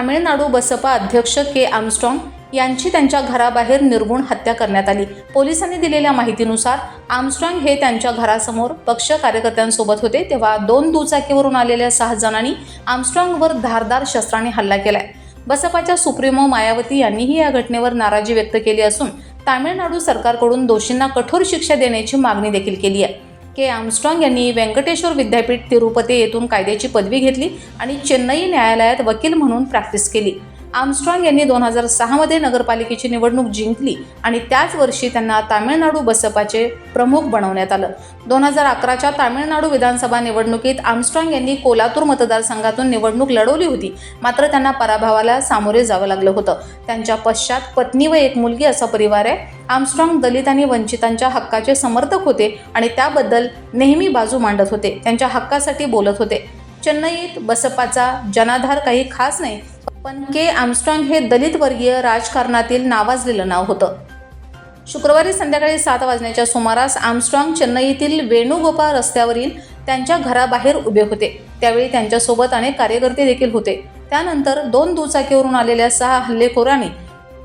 तामिळनाडू बसपा अध्यक्ष के आमस्ट्रॉंग यांची त्यांच्या घराबाहेर निर्गुण हत्या करण्यात आली. पोलिसांनी दिलेल्या माहितीनुसार आमस्ट्रॉंग हे त्यांच्या घरासमोर पक्ष कार्यकर्त्यांसोबत होते तेव्हा दोन दुचाकीवरून आलेल्या सहा जणांनी आमस्ट्रॉंगवर धारदार शस्त्राने हल्ला केलाय. बसपाच्या सुप्रीमो मायावती यांनीही या घटनेवर नाराजी व्यक्त केली असून तामिळनाडू सरकारकडून दोषींना कठोर शिक्षा देण्याची मागणी देखील केली आहे. के आमस्ट्रॉंग यांनी व्यंकटेश्वर विद्यापीठ तिरुपती येथून कायद्याची पदवी घेतली आणि चेन्नई न्यायालयात वकील म्हणून प्रॅक्टिस केली. आमस्ट्रॉंग यांनी दोन हजार सहामध्ये नगरपालिकेची निवडणूक जिंकली आणि त्याच वर्षी त्यांना तामिळनाडू बसपाचे प्रमुख बनवण्यात आलं. दोन हजार अकराच्या तामिळनाडू विधानसभा निवडणुकीत आमस्ट्रॉंग यांनी कोलातूर मतदारसंघातून निवडणूक लढवली होती. मात्र त्यांना पराभवाला सामोरे जावं लागलं होतं. त्यांच्या पश्चात पत्नी व एक मुलगी असा परिवार आहे. आमस्ट्रॉंग दलित आणि वंचितांच्या हक्काचे समर्थक होते आणि त्याबद्दल नेहमी बाजू मांडत होते. त्यांच्या हक्कासाठी बोलत होते. चेन्नईत बसपाचा जनाधार काही खास नाही पण के आमस्ट्रॉंग हे दलित वर्गीय राजकारणातील नावाजलेलं नाव होतं. शुक्रवारी संध्याकाळी सात वाजण्याच्या सुमारास आमस्ट्रॉंग चेन्नईतील वेणुगोपाळ रस्त्यावरील त्यांच्या घराबाहेर उभे होते. त्यावेळी त्यांच्यासोबत अनेक कार्यकर्ते देखील होते. त्यानंतर दोन दुचाकीवरून आलेल्या सहा हल्लेखोरांनी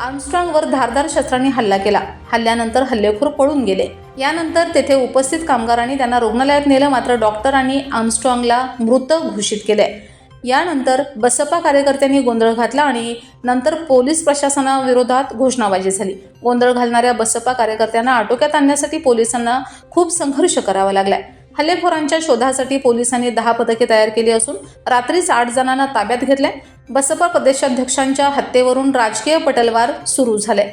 आर्मस्ट्रॉंगवर धारदार शस्त्रांनी हल्ला केला. हल्ल्यानंतर हल्लेखोर पळून गेले. यानंतर तेथे उपस्थित कामगारांनी त्यांना रुग्णालयात नेलं मात्र डॉक्टरांनी आर्मस्ट्रॉंगला मृत घोषित केले यानंतर बसपा कार्यकर्त्यांनी गोंधळ घातला आणि नंतर पोलीस प्रशासनाविरोधात घोषणाबाजी झाली. गोंधळ घालणाऱ्या बसपा कार्यकर्त्यांना आटोक्यात आणण्यासाठी पोलिसांना खूप संघर्ष करावा लागलाय. हल्लेखोरांच्या शोधासाठी पोलिसांनी दहा पथके तयार केली असून रात्रीच आठ जणांना ताब्यात घेतलंय. बसपा प्रदेशाध्यक्षांच्या हत्येवरून राजकीय पटलवार सुरू झाले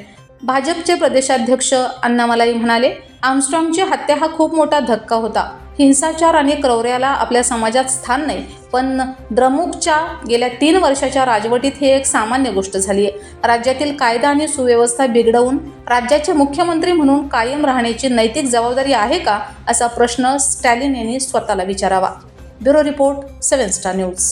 भाजपचे प्रदेशाध्यक्ष अण्णामलाई म्हणाले आमस्ट्रॉंगची हत्या हा खूप मोठा धक्का होता. हिंसाचार आणि क्रौर्याला आपल्या समाजात स्थान नाही. पण द्रमुकच्या गेल्या तीन वर्षाच्या राजवटीत ही एक सामान्य गोष्ट झाली आहे. राज्यातील कायदा आणि सुव्यवस्था बिघडवून राज्याचे मुख्यमंत्री म्हणून कायम राहण्याची नैतिक जबाबदारी आहे का असा प्रश्न स्टॅलिन यांनी स्वतःला विचारावा. Bureau report seven star news.